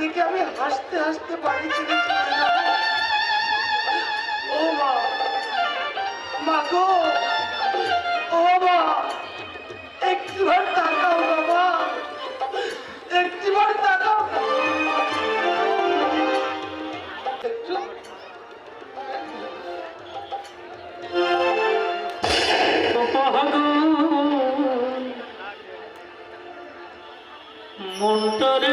দেখে আমি হাসতে হাসতে বাড়ি ছেড়ে ও মা মা গো, ও মা, একটিবার তাকাও বাবা, একটিবার তাকাও। মন্টারে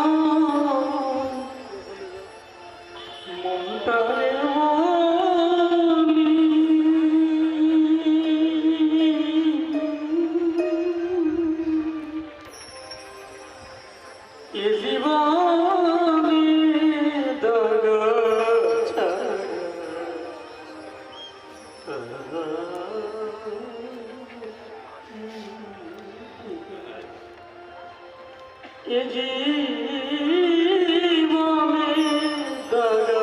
দাগা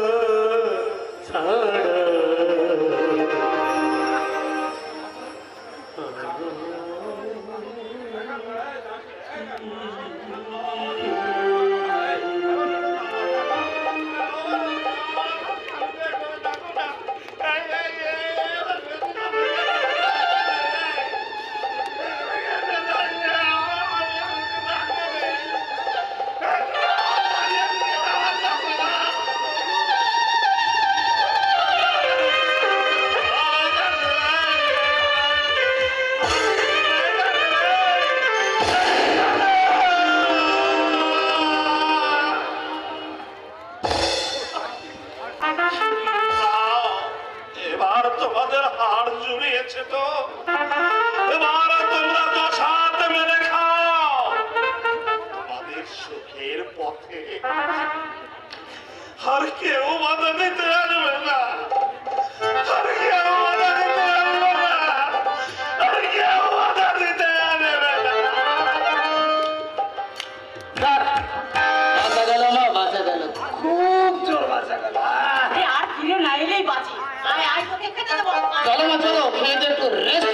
এবার তোমাদের হাড় জুড়িয়েছে তো। এবার তোমরা হাত মেরে খাও। তোমাদের সুখের পথে আর কেউ বাধা দিতে আসবে না। আর কেউ দিতে আর ফিরে না